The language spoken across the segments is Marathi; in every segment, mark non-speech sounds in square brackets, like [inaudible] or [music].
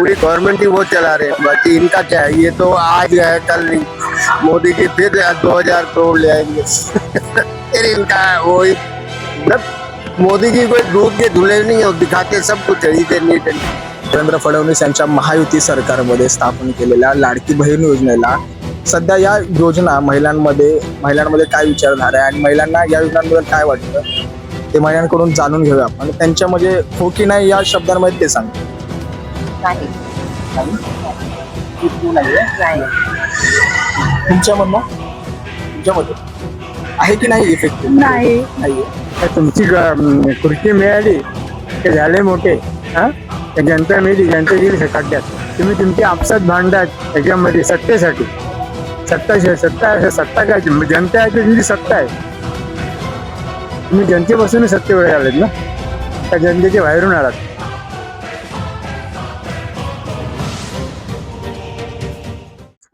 पूरी गवर्नमेंट ही वो चला रहे हैं। बाकी इनका क्या है? ये तो आज है कल नहीं। मोदी जी फिर दो हजार करोड़ ले आएंगे। [laughs] फिर इनका वही मतलब मोदी जी कोई दूध के धुले नहीं हो दिखाते सब कुछ है नीट देवेंद्र फडणवीस यांच्या महायुती सरकारमध्ये स्थापन केलेल्या लाडकी बहीण योजनेला सध्या या योजना महिलांमध्ये महिलांमध्ये काय विचारधारा आहे आणि महिलांना या योजनांबद्दल काय वाटतं? ते महिलांकडून जाणून घेऊया आपण. त्यांच्यामध्ये हो की नाही या शब्दांमध्ये ते सांगतो नाही नाही तुमच्या म्हणणं आहे की नाही इफेक्टिव्ह नाही. नाही तर तुमची ग- खुर्ची मिळाली ते झाले मोठे हा? तर जनता मिळली जनता गेली खड्ड्यात. तुम्ही तुमची आपसात भांडतात त्याच्यामध्ये सत्तेसाठी. सत्ता शे- सत्ता सत्ता काय? जनता आहे तुमची सत्ता आहे. तुम्ही जनतेपासून सत्तेवर आलेत ना? त्या जनतेच्या बाहेरून आलात.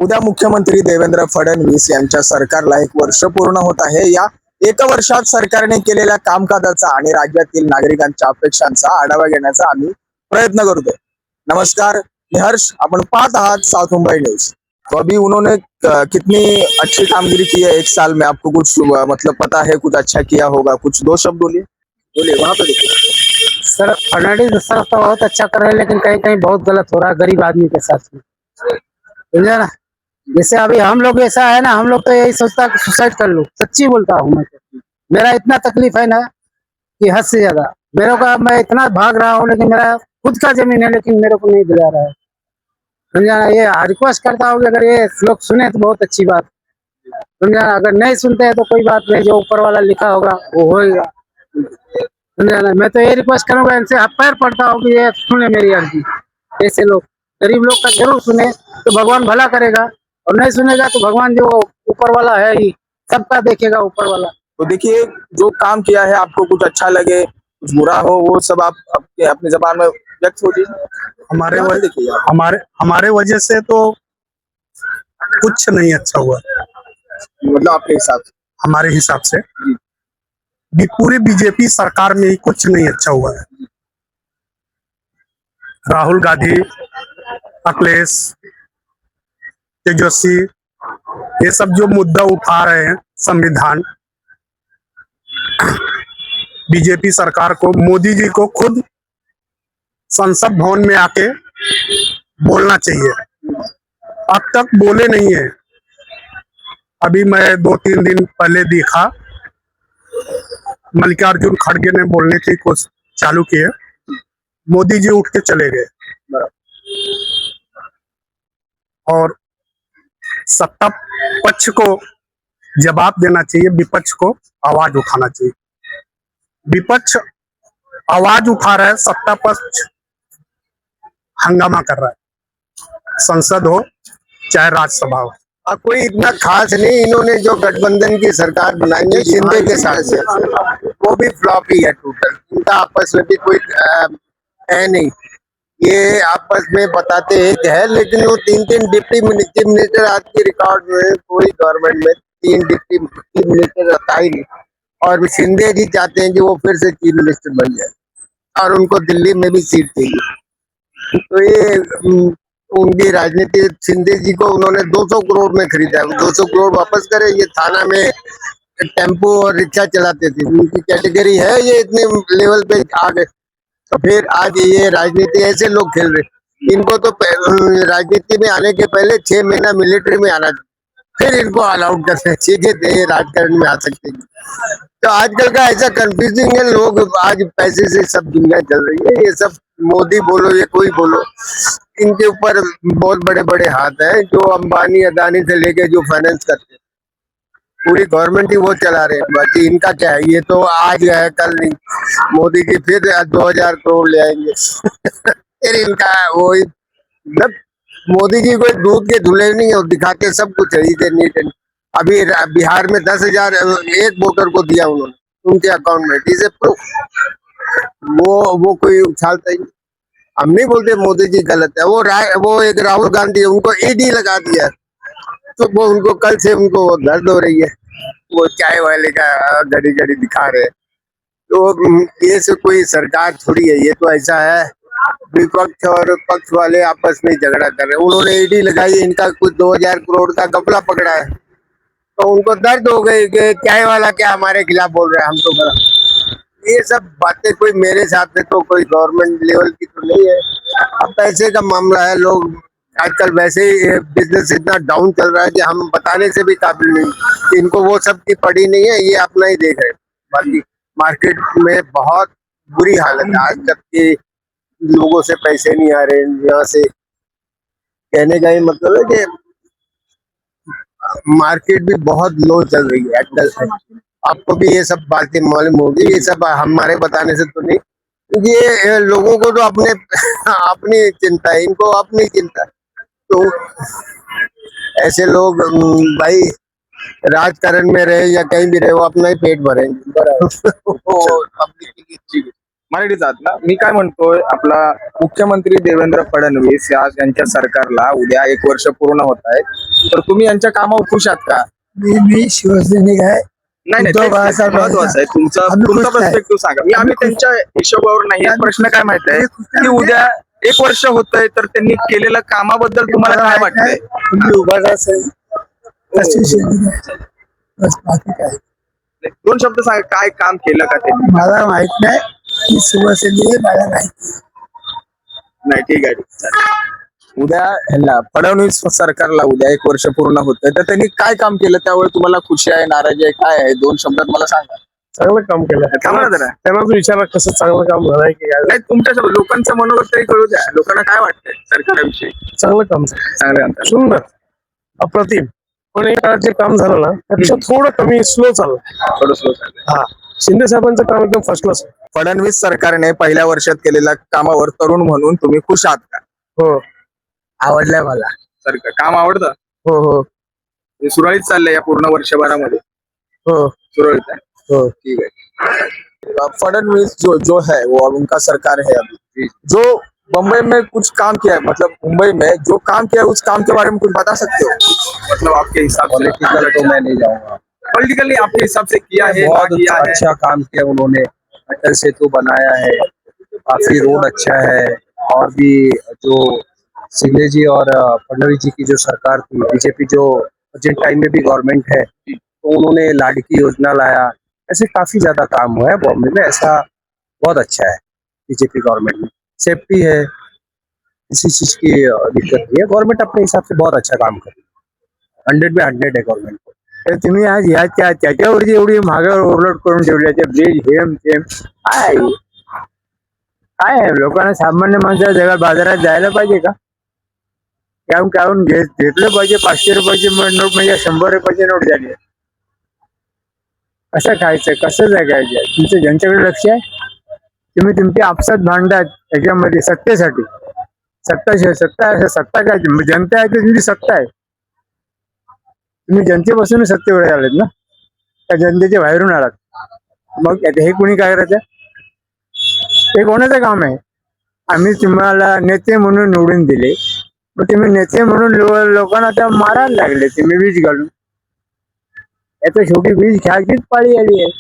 उद्या मुख्यमंत्री देवेंद्र फडणवीस यांच्या सरकारला एक वर्ष पूर्ण होत आहे. या एका वर्षात सरकारने केलेल्या कामकाजाचा आणि राज्यातील नागरिकांच्या अपेक्षांचा आढावा घेण्याचा आम्ही प्रयत्न करतोय. नमस्कार मी हर्ष. आपण पाहत आहात साउथ मुंबई न्यूज. तो अभी उन्होंने कितनी अच्छी कामगिरी की है एक साल में? आपको कुछ मतलब पता है कुछ अच्छा किया होगा? कुछ दो शब्द बोलिए। बोलिए वहां पे देखिए। सर फर्नांडिस सर तो बहुत अच्छा कर रहे हैं लेकिन कहीं कहीं बहुत गलत हो रहा है गरीब आदमी के साथ में। समझा ना? जैसे अभी हम लोग ऐसा है ना, हम लोग तो यही सोचता सुसाइड कर लो। सच्ची बोलता हूँ मैं तो। मेरा इतना तकलीफ़ है ना कि हद से ज़्यादा। मेरे को मैं इतना भाग रहा हूँ, लेकिन मेरा खुद का ज़मीन है, लेकिन मेरे को नहीं दिला रहा है। समझा? ये रिक्वेस्ट करता हूँ अगर ये लोग सुने तो बहुत अच्छी बात। समझा? अगर नहीं सुनते हैं तो कोई बात नहीं, जो ऊपर वाला लिखा होगा, वो होगा समझा ना? मैं तो ये रिक्वेस्ट करूँगा, इनसे पैर पड़ता हूँ ये सुने मेरी अर्जी। ऐसे लोग, गरीब लोग का ज़रूर सुने तो भगवान भला करेगा। और नहीं सुनेगा तो भगवान जो ऊपर वाला है ही सबका देखेगा ऊपर वाला। तो देखिए जो काम किया है आपको कुछ अच्छा लगे कुछ बुरा हो वो सब आप अपने अपनी जबान में व्यक्त हो हमारे वजह देखिए हमारे हमारे वजह से तो कुछ नहीं अच्छा हुआ। मतलब आपके हिसाब से। हमारे हिसाब से भी पूरी बीजेपी सरकार में ही कुछ नहीं अच्छा हुआ है। राहुल गांधी अखिलेश तेजस्वी, ये सब जो मुद्दा उठा रहे हैं संविधान, बीजेपी सरकार को, मोदी जी को खुद संसद भवन में आके बोलना चाहिए। अब तक बोले नहीं है। अभी मैं दो तीन दिन पहले देखा, मल्लिकार्जुन खड़गे ने बोलने की कोशिश चालू की है। मोदी जी उठ के चले गए। और सत्ता पक्ष को जवाब देना चाहिए, विपक्ष को आवाज़ उठाना चाहिए। विपक्ष आवाज़ उठा रहा है सत्ता पक्ष हंगामा कर रहा है। संसद हो, चाहे राज्यसभा हो। अब कोई इतना खास नहीं, इन्होंने जो गठबंधन की सरकार बनाई है, शिंदे के साथ से। वो भी फ्लॉप ही है टोटल इनका आपस में भी कोई है नहीं। ये आपस में बताते हैं, लेकिन वो तीन तीन डिप्टी चीफ मिनिस्टर आज के रिकॉर्ड में कोई गवर्नमेंट में तीन डिप्टी चीफ मिनिस्टर रहता ही नहीं और शिंदे जी चाहते हैं कि वो फिर से चीफ मिनिस्टर बन जाए, और उनको दिल्ली में भी सीट चाहिए। तो ये उनकी राजनीति, शिंदे जी को उन्होंने 200 करोड़ में खरीदा है। 200 करोड़ वापस करे, ये थाना में टेंपो और रिक्शा चलाते थे। उनकी कैटेगरी है ये इतने लेवल पे आ गए तो फिर आज ये राजनीति, ऐसे लोग खेल रहे इनको तो राजनीति में आने के पहले छह महीना मिलिट्री में आना फिर इनको ऑल आउट करते हैं। सीधे राजकारण में आ सकते हैं। तो आजकल का ऐसा कंफ्यूजिंग है, लोग आज पैसे से सब दुनिया चल रही है। ये सब मोदी बोलो, या कोई बोलो, इनके ऊपर बहुत बड़े बड़े हाथ हैं, जो अंबानी, अदानी से लेके जो फाइनेंस करते हैं। पूरी गवर्नमेंट ही वो चला रहे बाकी इनका क्या है ये तो आज है कल नहीं। मोदी जी फिर दो हज़ार करोड़ ले आएँगे। [laughs] फिर इनका वो मतलब मोदी जी कोई दूध के धुले नहीं हो दिखाते सब कुछ है इधर एंड अभी बिहार में दस हज़ार एक वोटर को दिया उन्होंने उनके अकाउंट में। इज़ प्रूफ वो वो कोई उछालता ही नहीं। हम नहीं बोलते मोदी जी गलत है। वो रा, वो एक राहुल गांधी उनको ईडी लगा दिया। तो वो उनको कल से उनको दर्द हो रही है। वो चाय वाले का घड़ी घड़ी दिखा रहे तो ये से कोई सरकार थोड़ी है, ये तो ऐसा है। विपक्ष और पक्ष वाले आपस में झगड़ा कर रहे उन्होंने ईडी लगाई, इनका कुछ दो हज़ार करोड़ का गपला पकड़ा है। तो उनको दर्द हो गई कि चाय वाला क्या हमारे खिलाफ बोल रहे है, हम तो गलत ये सब बातें कोई मेरे हिसाब से तो कोई गवर्नमेंट लेवल की तो नहीं है। अब पैसे का मामला है, लोग आजकल वैसे ही बिज़नेस इतना डाउन चल रहा है कि हम बताने से भी काबिल नहीं। इनको वो सब की पड़ी नहीं है, ये अपना ही देख रहे। बाकी मार्केट में बहुत बुरी हालत है। आज तक के लोगों से पैसे नहीं आ रहे, यहाँ से। कहने का ही मतलब है कि मार्केट भी बहुत लो चल रही है। आजकल आपको भी ये सब बातें मालूम होगी। ये सब हमारे बताने से तो नहीं। ये लोगों को तो अपने, [laughs] अपनी चिंता है। इनको अपनी चिंता है। तो ऐसे लोग भाई राजकारण में रहे या कहीं भी रहे वो अपना ही पेट भरेंगे इच्छा है। मराठीत आहात ना? मी काय म्हणतोय आपला मुख्यमंत्री देवेंद्र फडणवीस या यांच्या सरकारला उद्या एक वर्ष पूर्ण होत आहे. तर तुम्ही यांच्या कामावर खुश आहात का? मी मी शिवसैनिक आहे. नाही नाही महत्वाचं आहे. तुमचा आम्ही तुमचा खुश आहे. पर्स्पेक्टिव्ह सांगा. मी आम्ही त्यांच्या हिशोबावर नाही प्रश्न काय माहीत आहे. की उद्या एक वर्ष होतंय तर त्यांनी केलेल्या कामाबद्दल तुम्हाला काय वाटतंय? तुम्ही उभा आहे काय? दोन शब्द सांगा काय काम केलं का त्यांनी मला माहीत नाही. की आहे, मला माहिती नाही ठीक आहे ठीक आहे. उद्या ह्याला फडणवीस सरकारला उद्या एक वर्ष पूर्ण होतंय. तर त्यांनी काय काम केलं? त्यावेळी तुम्हाला खुशी आहे नाराजी आहे काय आहे? दोन शब्दात मला सांगा. चांगलं काम केलं थांबा ना जरा. त्यांना तू विचारला कसं चांगलं काम झालंय की काय? नाही तुमच्या लोकांचं मनोगत तरी कळू द्या. लोकांना काय वाटतंय सरकारविषयी? चांगलं काम झालं. सुंदर. अप्रतिम. पण एक जे काम झालं ना त्यापेक्षा थोडं कमी स्लो चाललं थोडं slow चाललंय. हा. शिंदे साहेबांचं काम एकदम फर्स्ट क्लास फडणवीस सरकारने पहिल्या वर्षात केलेल्या कामावर तरुण म्हणून तुम्ही खुश आहात का? हो. आवडलंय मला. सरकार काम आवडतं? हो हो. हे सुरळीत चाललंय या पूर्ण वर्षभरामध्ये. हो. सुरळीत आहे. हो ठीक है। फडणवीस जो जो है वो अब उनका सरकार है अभी। जो बम्बई में कुछ काम किया है मतलब मुंबई में जो काम किया है उस काम के बारे में कुछ बता सकते हो? मतलब आपके हिसाब से पॉलिटिकल तो मैं नहीं जाऊँगा। पॉलिटिकली आपके हिसाब से किया है बहुत किया अच्छा है? अच्छा काम किया उन्होंने। अटल सेतु बनाया है काफ़ी रोड अच्छा है और भी जो सिंधे जी और फडनवीस जी की जो सरकार थी बीजेपी जो प्रेजेंट टाइम में भी गवर्नमेंट है तो उन्होंने लाडकी योजना लाया ऐसे काफ़ी ज़्यादा काम हुआ है बॉम्बे में, ऐसा बहुत अच्छा है बीजेपी गवर्नमेंट में। सेफ्टी है, किसी चीज़ की दिक्कत नहीं है। गवर्नमेंट अपने हिसाब से बहुत अच्छा काम कर रही है। हंड्रेड में हंड्रेड है गवर्नमेंट को। तर तुम्ही आज ह्या त्या- त्याच्यावरती एवढी मागावर ओव्हरलोड करून ठेवल्या त्या ब्रिज हेम तेम काय आहे? काय आहे लोकांना सामान्य माणसाला जगात बाजारात जायला पाहिजे का? काहून घेत घेतलं पाहिजे, पाचशे रुपयाची नोट म्हणजे शंभर रुपयाची नोट झाली कसं खायचं कसं जगायचं तुमचं ज्यांच्याकडे लक्ष आहे तुम्ही तुमची आपसात भांडतात याच्यामध्ये सत्तेसाठी. सत्ता सत्ता सत्ता काय जनता आहे तर तुमची सत्ता आहे. तुम्ही जनतेपासून सत्तेवर आलेत ना? त्या जनतेच्या बाहेरून आलात. मग हे कोणी काय करायचं? हे कोणाचं काम आहे? आम्ही तुम्हाला नेते म्हणून निवडून दिले. मग तुम्ही नेते म्हणून लोकांना त्या मारायला लागले तुम्ही वीज घालून. याचं शेवटी वीज घ्यायचीच पाळी आली आहे.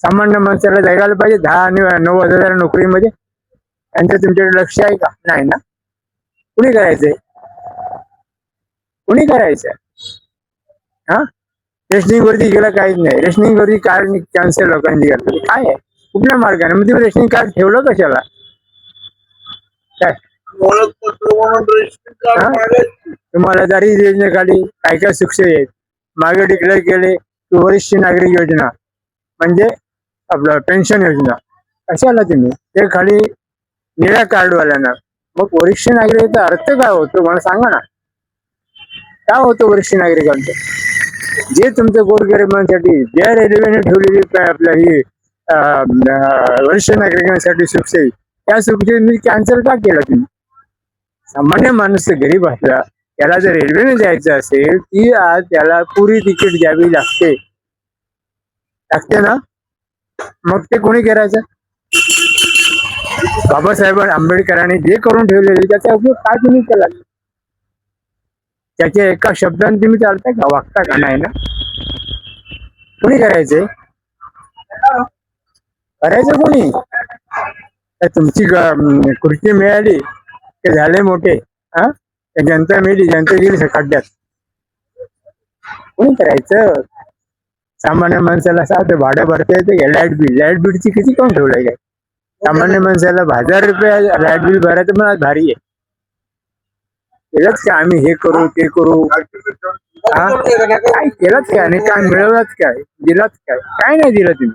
सामान्य माणसाला जगायला पाहिजे दहा आणि नऊ हजार नोकरीमध्ये. त्यांचं तुमच्याकडे लक्ष आहे का? नाही ना? कुणी करायचंय? कुणी करायचंय? हा? रेशनिंग वरती गेलं काहीच नाही. रेशनिंग वरती कार्ड कॅन्सल लोकांची करतात काय आहे? कुठल्या मार्गाने? मग तुम्ही रेशनिंग कार्ड ठेवलं कशाला? काय? तुम्हाला दारी योजनेखाली काय काय शिक्षक आहेत? मागे डिक्लेअर केले की वरिष्ठ नागरिक योजना म्हणजे आपलं पेन्शन योजना. कशाला तुम्ही. ते खाली निळ्या कार्डवाल्यांना मग वरिष्ठ नागरिकाचा अर्थ काय होतो? मला सांगा ना. काय होतं वरिष्ठ नागरिकांचं? जे तुमच्या गोरगरिबांसाठी ज्या रेल्वेने ठेवलेली आपल्या ही वरिष्ठ नागरिकांसाठी सुखसोयी त्या सुखसोयी मी कॅन्सल का केलं तुम्ही? सामान्य माणूस गरीब असला त्याला जर रेल्वेने जायचं असेल ती आज त्याला पुरी तिकीट द्यावी लागते. लागते ना? मग ते कोणी करायचं? बाबासाहेब आंबेडकरांनी जे करून ठेवलेले त्याचा उपयोग काय तुम्ही केला? त्याच्या एका शब्दाने तुम्ही चालताय का? वागता का नाही ना? कोणी करायचे? करायचं कोणी? तुमची खुर्ची मिळाली. ते झाले मोठे. हा? ते जनता मिळली जनता गेली खड्ड्यात. कोणी करायचं? सामान्य माणसाला साधं भाडं भरता येते लाइट बिल लाइट बिलची किती कोण ठेवलंय काय? सामान्य माणसाला हजार रुपये लाइट बिल भरायचं मला भारी आहे. केलंच का आम्ही? हे करू ते करू. हा? काय केलंच काय? आणि काय मिळवलंच काय? दिलंच काय? काय नाही दिलं तुम्ही?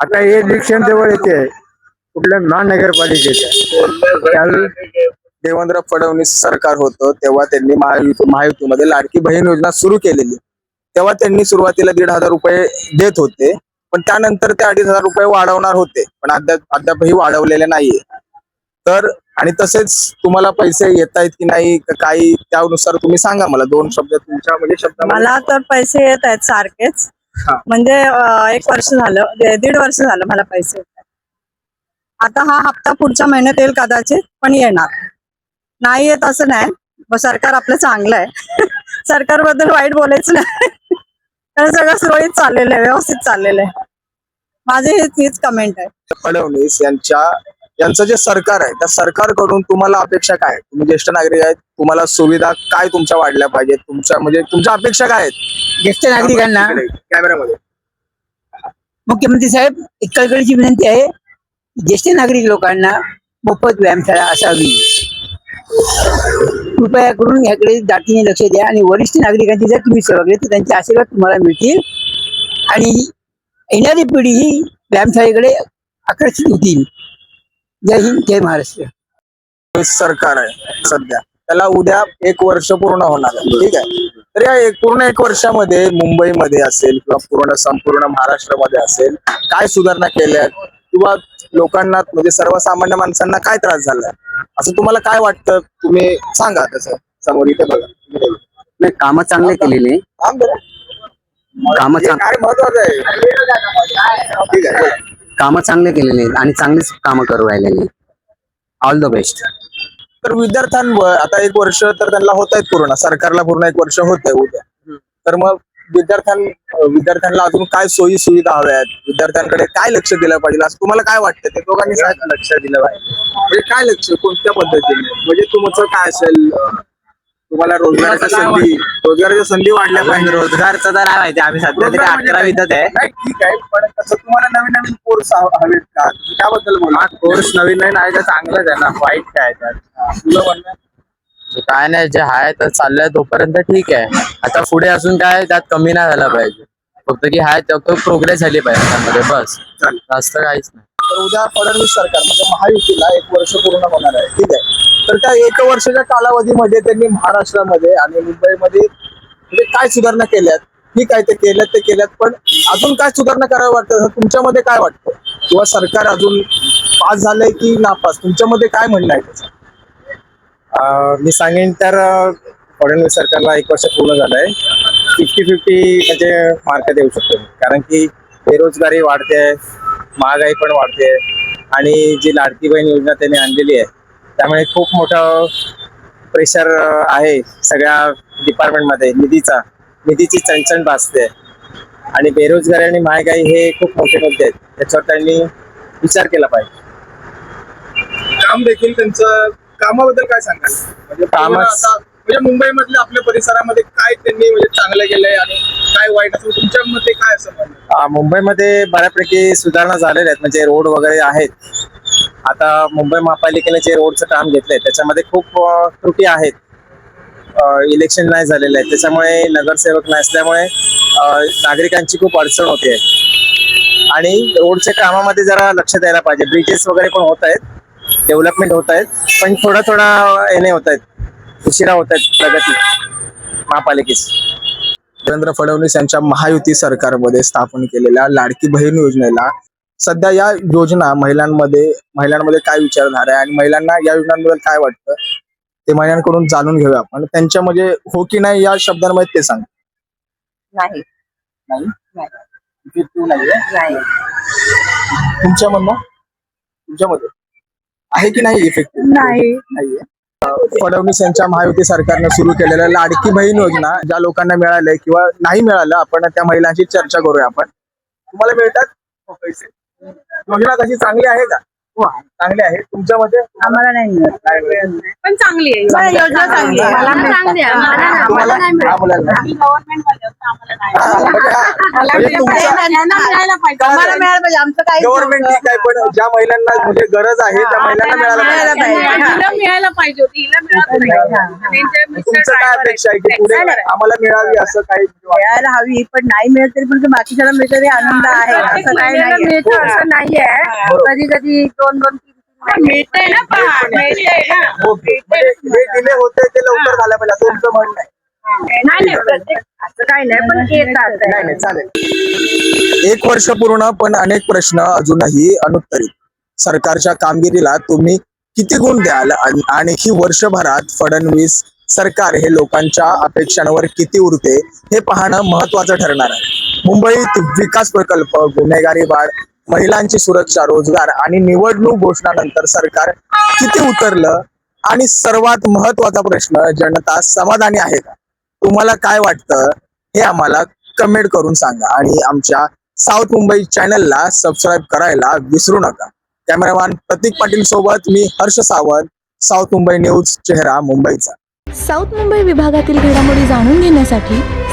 आता हे इलेक्शन जवळ येते. कुठल्या महानगरपालिकेचं. देवेंद्र फडणवीस सरकार होतं तेव्हा त्यांनी महायुती महायुतीमध्ये लाडकी बहीण योजना सुरू केलेली. तेव्हा त्यांनी सुरुवातीला दीड हजार रुपये देत होते पण त्यानंतर ते अडीच हजार रुपये वाढवणार होते पण अद्याप अद्यापही वाढवलेले नाहीये. तर आणि तसेच तुम्हाला पैसे येत आहेत की नाही काही त्यानुसार तुम्ही सांगा मला. दोन शब्द तुमच्या म्हणजे शब्द मला तर पैसे येत आहेत सारखेच. म्हणजे एक वर्ष झालं दीड वर्ष झालं मला पैसे येत आहेत. आता हा हप्ता पुढच्या महिन्यात येईल कदाचित पण येणार. नाही येत असं नाही. मग सरकार आपलं चांगलं आहे. [laughs] सरकारबद्दल वाईट बोलायचं नाही. [laughs] कारण सगळं सुरळीत चाललेलं आहे व्यवस्थित चाललेलं आहे. माझी हीच हीच कमेंट आहे. फडणवीस यांच्या यांचं जे सरकार आहे त्या सरकारकडून तुम्हाला अपेक्षा काय? आहे? तुम्ही ज्येष्ठ नागरिक आहेत तुम्हाला सुविधा काय तुमच्या वाढल्या पाहिजेत? तुमच्या म्हणजे तुमच्या अपेक्षा काय आहेत? ज्येष्ठ नागरिकांना. इकडे, कॅमेऱ्यामध्ये मुख्यमंत्री साहेब एक कळकळीची विनंती आहे ज्येष्ठ नागरिक लोकांना मोफत व्यायामशाळा असावी. कृपया करून याकडे जातीने लक्ष द्या आणि वरिष्ठ नागरिकांची जर तुम्ही सेवा केली तर त्यांचे आशीर्वाद तुम्हाला मिळतील. आणि येणारी पिढी ही व्यायामशाळेकडे आकर्षित होतील. जय हिंद जय महाराष्ट्र. सरकार आहे सध्या. त्याला उद्या एक वर्ष पूर्ण होणार आहे. ठीक आहे? तर या एक पूर्ण एक वर्षामध्ये मुंबईमध्ये असेल किंवा पूर्ण संपूर्ण महाराष्ट्रामध्ये असेल काय सुधारणा केल्या किंवा लोकांना म्हणजे सर्वसामान्य माणसांना काय त्रास झालाय असं तुम्हाला काय वाटतं? तुम्ही सांगा तसं समोर इथे बघा. नाही कामं चांगले केलेले. कामं काय महत्वाचं आहे? ठीक आहे बोला. कामं चांगले केलेले आहेत आणि चांगलीच कामं करू राहिलेले. ऑल द बेस्ट तर विद्यार्थ्यांवर आता एक वर्ष तर त्यांना होत आहेत पूर्ण. सरकारला पूर्ण एक वर्ष होत आहे उद्या. तर मग विद्यार्थ्यां विद्यार्थ्यांना अजून काय सोयी सुविधा हव्या आहेत? विद्यार्थ्यांकडे काय लक्ष दिलं पाहिजे? असं तुम्हाला काय वाटतं? ते दोघांनी काय लक्ष दिलं पाहिजे. म्हणजे काय लक्ष? कोणत्या पद्धतीने? म्हणजे तुमचं काय असेल तुम्हाला रोजगाराच्या संधी रोजगाराच्या संधी वाढल्या पाहिजे. रोजगारचं तर नाही माहिती. आम्ही सध्या तरी म्हणजे अकरावीतच आहे. नाही, ठीक आहे. पण कसं तुम्हाला नवीन नवीन कोर्स हवेत का? त्याबद्दल बोला. कोर्स नवीन नवीन आहे तर चांगलंच आहे ना. वाईट काय त्यात? तुला म्हणणं काय नाही जे आहे तर चाललंय तोपर्यंत ठीक आहे. आता पुढे अजून काय त्यात कमी नाही झाला पाहिजे. फक्त की हाय तो प्रोग्रेस झाली पाहिजे त्यामध्ये बस. जास्त काहीच नाही. तर उद्या फडणवीस सरकार म्हणजे महायुतीला एक वर्ष पूर्ण होणार आहे ठीक आहे. तर त्या एक वर्षाच्या कालावधीमध्ये त्यांनी महाराष्ट्रामध्ये आणि मुंबईमध्ये म्हणजे काय सुधारणा केल्यात? ठीक आहे ते केल्यात ते केल्यात पण अजून काय सुधारणा करावं वाटतं? तुमच्यामध्ये काय वाटतं? किंवा सरकार अजून पास झालंय की नापास? तुमच्यामध्ये काय म्हणणं आहे त्याचं? मी सांगेन तर फडणवीस सरकारला एक वर्ष पूर्ण झालंय. फिफ्टी फिफ्टी म्हणजे मार्क देऊ शकतो कारण की बेरोजगारी वाढते महागाई पण वाढते आणि जी लाडकी बहीण योजना त्यांनी आणलेली आहे त्यामुळे खूप मोठं प्रेशर आहे सगळ्या डिपार्टमेंटमध्ये निधीचा निधीची चणचण भासते. आणि बेरोजगारी आणि महागाई हे खूप मोठे मुद्दे आहेत. त्याच्यावर त्यांनी विचार केला पाहिजे. काम देखील त्यांचं कामाबद्दल काय सांगाल? म्हणजे आता म्हणजे मुंबईमधल्या आपल्या परिसरामध्ये काय त्यांनी म्हणजे चांगलं केलंय आणि काय वाईट असं तुमच्या मते काय असं म्हणणं? मुंबईमध्ये बऱ्यापैकी सुधारणा झालेल्या आहेत म्हणजे रोड वगैरे आहेत. आता मुंबई महापालिकेने जे रोडचं काम घेतलंय त्याच्यामध्ये खूप अ, त्रुटी आहेत. इलेक्शन नाही झालेलं आहे त्याच्यामुळे नगरसेवक नसल्यामुळे अ, नागरिकांची खूप अडचण होते. आणि रोडच्या कामामध्ये जरा लक्ष द्यायला पाहिजे. ब्रिजेस वगैरे पण होत आहेत. डेव्हलपमेंट होत आहेत पण थोडा थोडा येणे होत आहेत. उशिरा होत आहेत प्रगती महापालिकेची. देवेंद्र फडणवीस यांच्या महायुती सरकारमध्ये स्थापन केलेल्या लाडकी बहीण योजनेला सध्या या योजना महिलांमध्ये महिलांमध्ये काय विचारधारा आहे आणि महिलांना या योजनांबद्दल काय वाटतं? ते महिलांकडून जाणून घेऊया आपण. त्यांच्या म्हणजे हो की नाही या शब्दांमध्ये ते सांग. नाही. नाही? नाही. Effective नाहीये? नाही. तुमच्या म्हणणं तुमच्यामध्ये? आहे की नाही इफेक्टिव्ह नाही. नाहीये. फडणवीस यांच्या महायुती सरकारनं सुरू केलेल्या लाडकी बहीण योजना ज्या लोकांना मिळाले किंवा नाही मिळालं आपण त्या महिलांशी चर्चा करूया आपण. तुम्हाला मिळतात? हो, पैसे. योजना कशी चांगली आहे का? चांगले आहे तुमच्या मध्ये आम्हाला नाही मिळत. पण चांगली आहे. योजना चांगली आहे. मला चांगली आहे. मला नाही- नाही. हा. हा, हा, म्हणजे तुमच्या मिळायला पाहिजे. आम्हाला मिळायला पाहिजे. आमचं काही गव्हर्नमेंट ठीक आहे पण ज्या महिलांना म्हणजे गरज आहे त्या महिलांना मिळायला मिळायला पाहिजे. पाहिजे. तिला मिळायला पाहिजे होती. हिला मिळत नाही आणि जे मिस्टर तुमचं काय driver अपेक्षा आहे की पुढे. आम्हाला मिळावी असं काही मिळायला हवी पण नाही मिळत तरी पण बाकीच्याला मिळत आनंद आहे. असं काही नाही मिळतं असं नाहीये. कधी कधी दोन दोन तीन मिळतंय ना पण मिळतंय ना ओके म्हणजे होते ते लवकर झालं पाहिजे असं तुमचं म्हणणं आहे नाही नाही प्रत्येक असं काही नाही पण येतात नाही नाही चालेल एक वर्ष पूर्ण पण अनेक प्रश्न अजूनही अनुत्तरित. सरकारच्या कामगिरीला तुम्ही किती गुण द्याल? आणि आणखी वर्षभरात फडणवीस सरकार हे लोकांच्या अपेक्षांवर किती उरते हे पाहणं महत्वाचं ठरणार आहे. मुंबईत विकास प्रकल्प गुन्हेगारी वाढ महिलांची सुरक्षा रोजगार आणि निवडणूक घोषणानंतर सरकार किती उतरलं? आणि सर्वात महत्त्वाचा प्रश्न जनता समाधानी आहे का? तुम्हाला काय वाटतं? हे आम्हाला कमेंट करून सांगा आणि आमच्या साऊथ मुंबई चॅनलला सबस्क्राईब करायला विसरू नका. कॅमेरामॅन प्रतीक पाटील सोबत मी हर्ष सावंत साऊथ मुंबई न्यूज चेहरा मुंबईचा. साऊथ मुंबई विभागातील घडामोडी जाणून घेण्यासाठी